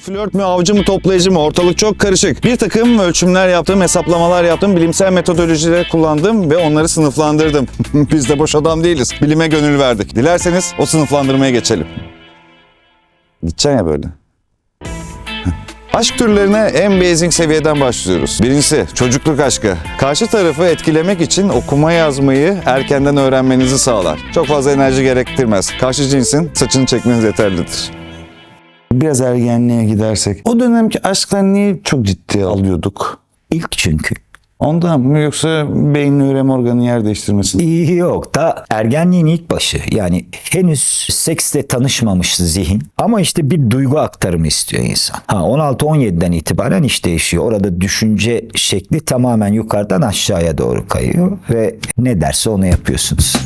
Flört mü, avcı mı, toplayıcı mı? Ortalık çok karışık. Bir takım ölçümler yaptım, hesaplamalar yaptım, bilimsel metodolojileri kullandım ve onları sınıflandırdım. Biz de boş adam değiliz. Bilime gönül verdik. Dilerseniz o sınıflandırmaya geçelim. Gideceksin ya böyle. Aşk türlerine en basic seviyeden başlıyoruz. Birincisi çocukluk aşkı. Karşı tarafı etkilemek için okuma yazmayı erkenden öğrenmenizi sağlar. Çok fazla enerji gerektirmez. Karşı cinsin saçını çekmeniz yeterlidir. Biraz ergenliğe gidersek. O dönemki aşklar niye çok ciddiye alıyorduk? İlk çünkü. Ondan mı yoksa beyin üreme organı yer değiştirmesi? İyi yok da ergenliğin ilk başı. Yani henüz seksle tanışmamış zihin ama işte bir duygu aktarımı istiyor insan. Ha 16-17'den itibaren iş değişiyor. Orada düşünce şekli tamamen yukarıdan aşağıya doğru kayıyor ve ne derse onu yapıyorsunuz.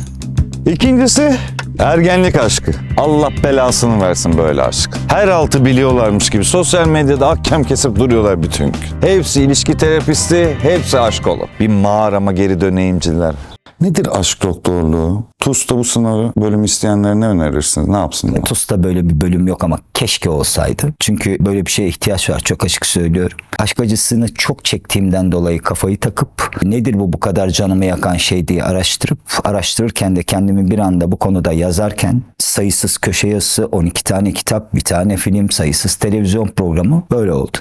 İkincisi ergenlik aşkı. Allah belasını versin böyle aşk. Her altı biliyorlarmış gibi sosyal medyada ahkam kesip duruyorlar bütün gün. Hepsi ilişki terapisti, hepsi aşk olu. Bir mağarama geri döneyimciler. Nedir aşk doktorluğu? TUS'ta bu sınavı bölüm isteyenlere ne önerirsiniz? Ne yapsınlar? TUS'ta böyle bir bölüm yok ama keşke olsaydı. Çünkü böyle bir şeye ihtiyaç var. Çok açık söylüyorum. Aşk acısını çok çektiğimden dolayı kafayı takıp nedir bu bu kadar canımı yakan şey diye araştırıp araştırırken de kendimi bir anda bu konuda yazarken sayısız köşe yazısı, 12 tane kitap, bir tane film, sayısız televizyon programı böyle oldu.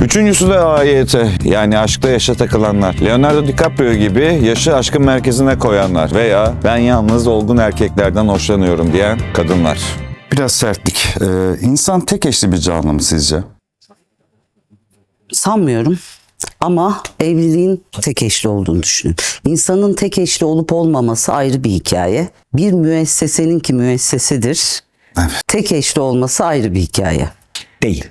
Üçüncüsü de AYT yani aşkta yaşa takılanlar. Leonardo DiCaprio gibi yaşı aşkın merkezine koyanlar veya ben yalnız olgun erkeklerden hoşlanıyorum diyen kadınlar. Biraz sertlik. Ee, insan tek eşli bir canlı mı sizce? Sanmıyorum. Ama evliliğin tek eşli olduğunu düşünüyorum. İnsanın tek eşli olup olmaması ayrı bir hikaye. Bir müessesenin ki müessesedir. Evet. Tek eşli olması ayrı bir hikaye. Değil.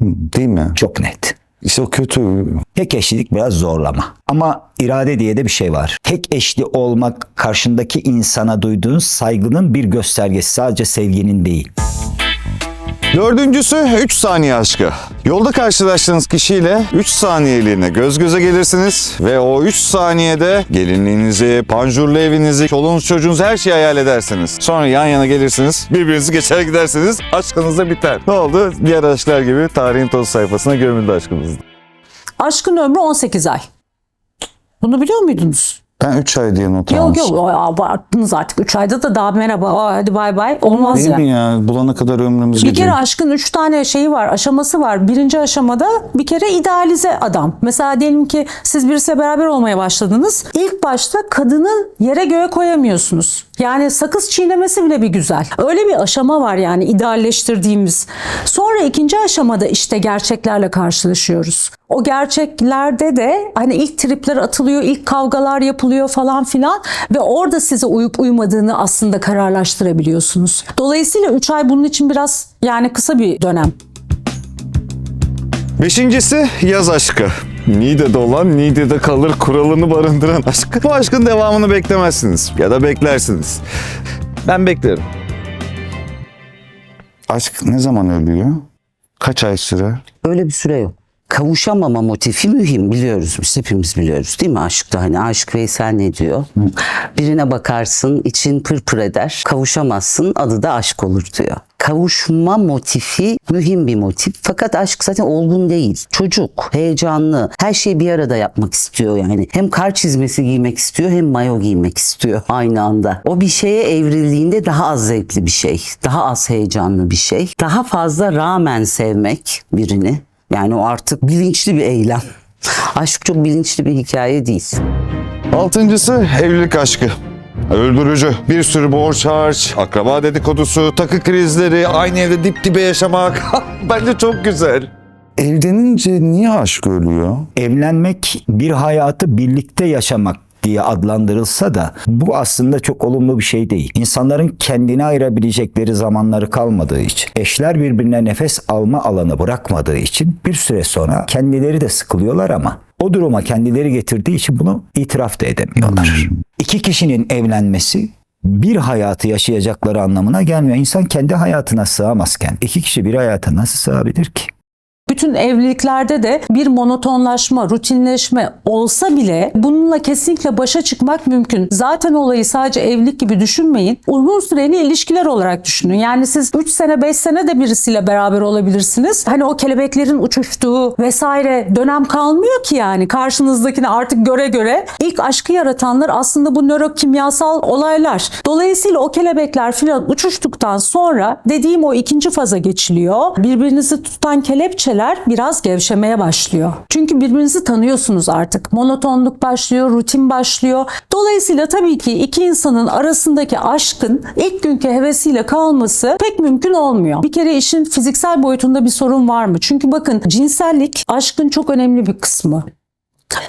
Değil mi? Çok net. İşte o kötü. Tek eşlilik biraz zorlama. Ama irade diye de bir şey var. Tek eşli olmak karşındaki insana duyduğun saygının bir göstergesi. Sadece sevginin değil. Dördüncüsü 3 saniye aşkı. Yolda karşılaştığınız kişiyle 3 saniyeliğine göz göze gelirsiniz ve o 3 saniyede gelinliğinizi, panjurlu evinizi, çoluğunuz çocuğunuz her şeyi hayal edersiniz. Sonra yan yana gelirsiniz, birbirinizi geçer gidersiniz, aşkınız da biter. Ne oldu? Diğer aşklar gibi tarihin toz sayfasına gömüldü aşkınız. Aşkın ömrü 18 ay. Bunu biliyor muydunuz? Ben 3 ay diye not Yok almıştım. yok o- abarttınız artık. 3 ayda da daha merhaba aa, hadi bay bay olmaz Değil ya. mi ya? Bulana kadar ömrümüz Bir gidiyor. kere aşkın üç tane şeyi var, aşaması var. Birinci aşamada bir kere idealize adam. Mesela diyelim ki siz birisiyle beraber olmaya başladınız. İlk başta kadını yere göğe koyamıyorsunuz. Yani sakız çiğnemesi bile bir güzel. Öyle bir aşama var yani idealleştirdiğimiz. Sonra ikinci aşamada işte gerçeklerle karşılaşıyoruz. O gerçeklerde de hani ilk tripler atılıyor, ilk kavgalar yapılıyor falan filan ve orada size uyup uymadığını aslında kararlaştırabiliyorsunuz. Dolayısıyla 3 ay bunun için biraz yani kısa bir dönem. Beşincisi yaz aşkı. Niğde'de olan Niğde'de kalır kuralını barındıran aşk. Bu aşkın devamını beklemezsiniz ya da beklersiniz. Ben beklerim. Aşk ne zaman ölüyor? Kaç ay sürer? Öyle bir süre yok. Kavuşamama motifi mühim biliyoruz biz hepimiz biliyoruz değil mi aşkta hani aşk Veysel ne diyor birine bakarsın için pırpır eder kavuşamazsın adı da aşk olur diyor kavuşma motifi mühim bir motif fakat aşk zaten olgun değil çocuk heyecanlı her şeyi bir arada yapmak istiyor yani hem kar çizmesi giymek istiyor hem mayo giymek istiyor aynı anda o bir şeye evrildiğinde daha az zevkli bir şey daha az heyecanlı bir şey daha fazla rağmen sevmek birini yani o artık bilinçli bir eylem. Aşk çok bilinçli bir hikaye değil. Altıncısı evlilik aşkı. Öldürücü. Bir sürü borç harç, akraba dedikodusu, takı krizleri, aynı evde dip dibe yaşamak. Bence çok güzel. Evlenince niye aşk ölüyor? Evlenmek bir hayatı birlikte yaşamak diye adlandırılsa da bu aslında çok olumlu bir şey değil. İnsanların kendine ayırabilecekleri zamanları kalmadığı için, eşler birbirine nefes alma alanı bırakmadığı için bir süre sonra kendileri de sıkılıyorlar ama o duruma kendileri getirdiği için bunu itiraf da edemiyorlar. İki kişinin evlenmesi bir hayatı yaşayacakları anlamına gelmiyor. İnsan kendi hayatına sığamazken iki kişi bir hayata nasıl sığabilir ki? Bütün evliliklerde de bir monotonlaşma, rutinleşme olsa bile bununla kesinlikle başa çıkmak mümkün. Zaten olayı sadece evlilik gibi düşünmeyin. Uzun süreli ilişkiler olarak düşünün. Yani siz 3 sene 5 sene de birisiyle beraber olabilirsiniz. Hani o kelebeklerin uçuştuğu vesaire dönem kalmıyor ki yani karşınızdakini artık göre göre. İlk aşkı yaratanlar aslında bu nörokimyasal olaylar. Dolayısıyla o kelebekler filan uçuştuktan sonra dediğim o ikinci faza geçiliyor. Birbirinizi tutan kelepçeler biraz gevşemeye başlıyor. Çünkü birbirinizi tanıyorsunuz artık. Monotonluk başlıyor, rutin başlıyor. Dolayısıyla tabii ki iki insanın arasındaki aşkın ilk günkü hevesiyle kalması pek mümkün olmuyor. Bir kere işin fiziksel boyutunda bir sorun var mı? Çünkü bakın cinsellik aşkın çok önemli bir kısmı.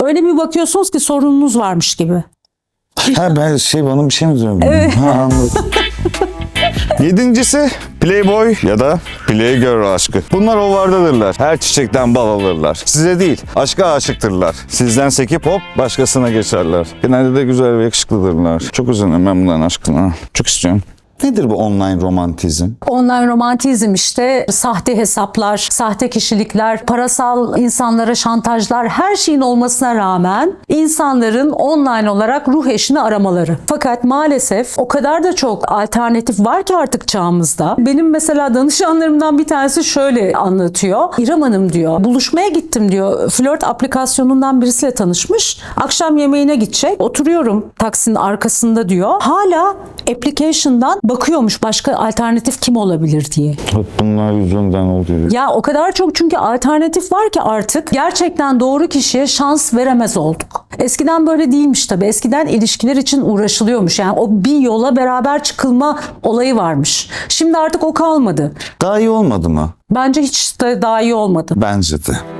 Öyle bir bakıyorsunuz ki sorununuz varmış gibi. Ha ben şey bana bir şey mi diyorum? Evet. Ha, anladım. Yedincisi Playboy ya da Playgirl aşkı. Bunlar ovardadırlar. Her çiçekten bal alırlar. Size değil, aşka aşıktırlar. Sizden sekip hop başkasına geçerler. Genelde de güzel ve yakışıklıdırlar. Çok üzüldüm ben bunların aşkına. Çok istiyorum. Nedir bu online romantizm? Online romantizm işte sahte hesaplar, sahte kişilikler, parasal insanlara şantajlar her şeyin olmasına rağmen insanların online olarak ruh eşini aramaları. Fakat maalesef o kadar da çok alternatif var ki artık çağımızda. Benim mesela danışanlarımdan bir tanesi şöyle anlatıyor. İrem Hanım diyor buluşmaya gittim diyor. Flört aplikasyonundan birisiyle tanışmış. Akşam yemeğine gidecek. Oturuyorum taksinin arkasında diyor. Hala application'dan bakıyormuş başka alternatif kim olabilir diye. Hep bunlar yüzünden oluyor. Ya o kadar çok çünkü alternatif var ki artık gerçekten doğru kişiye şans veremez olduk. Eskiden böyle değilmiş tabii. Eskiden ilişkiler için uğraşılıyormuş. Yani o bir yola beraber çıkılma olayı varmış. Şimdi artık o kalmadı. Daha iyi olmadı mı? Bence hiç de daha iyi olmadı. Bence de.